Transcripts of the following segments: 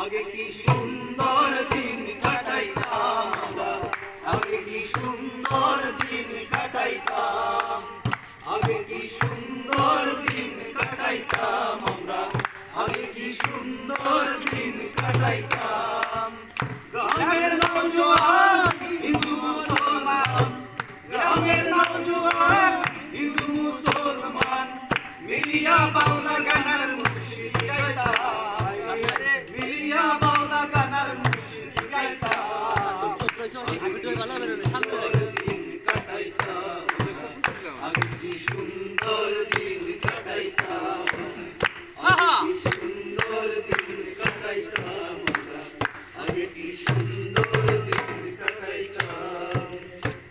আগে কি সুন্দর দিন কাটাইতাম আগে কি সুন্দর দিন কাটাইতাম? আগে কি সুন্দর দিন কাটাইতাম আমরা? কি সুন্দর দিন কাটাইতাম? গ্রামের নৌজোয়ান হিন্দু মুসলমান। গ্রামের নৌজোয়ান হিন্দু মুসলমান। মিলিয়া বাউলা গানার আগে কি সুন্দর দিন কাটাইতাম। আগে কি সুন্দর দিন কাটাইতাম। আগে কি সুন্দর দিন কাটাইতাম।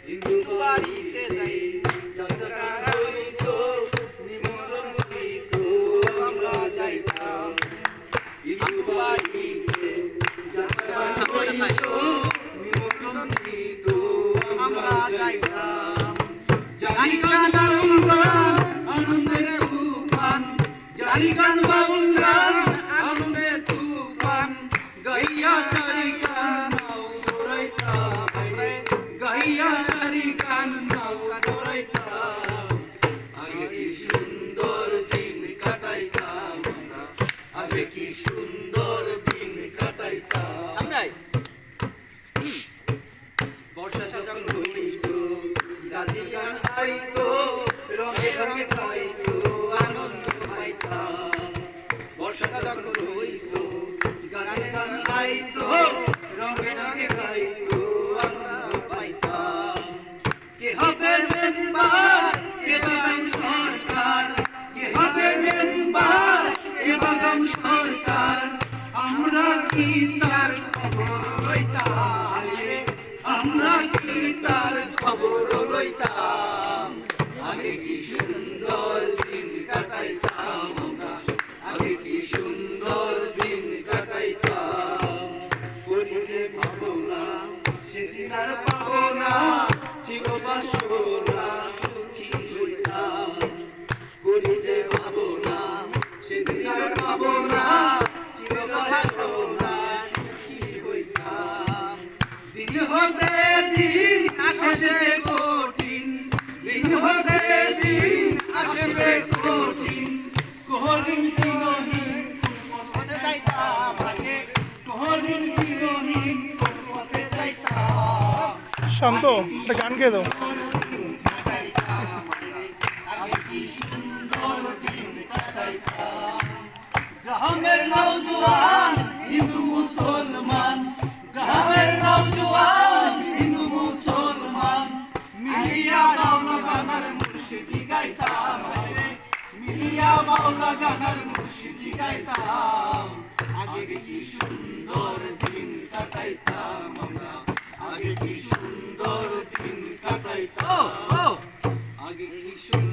হিন্দু বাড়িতে যাত্রা গান বাউল গান আনন্দের উপান জারি গান গান। খাইতো, আনন্দ পাইতাম বর্ষা যখন হইতো, গান রঙে রঙে খাইতো, আনন্দ পাইতাম। কে কে সরকার? কে মেম্বার, কে সরকার? আমরা কি তার খবর লইতাম? আমরা কি তার খবর লইতাম? সেদিন না ছিল বাসনা সুখী হইতাম করিতে পাবো না সেদিন আর পাবো না। ছিল বাসনা সুখী হইতাম দিন আসে কঠিন দিন হতে আগে কঠিন শান্ত, একটা গান গেয়ে দাও। হিন্দু মুসলমান। হিন্দু মুসলমান। মিলিয়া গানার মুর্শিদি মিলিয়া গানার মুর্শিদি আগে কি সুন্দর দিন কাটাইতাম আমরা, আগে কি সুন্দর Oh, oh! I'll get you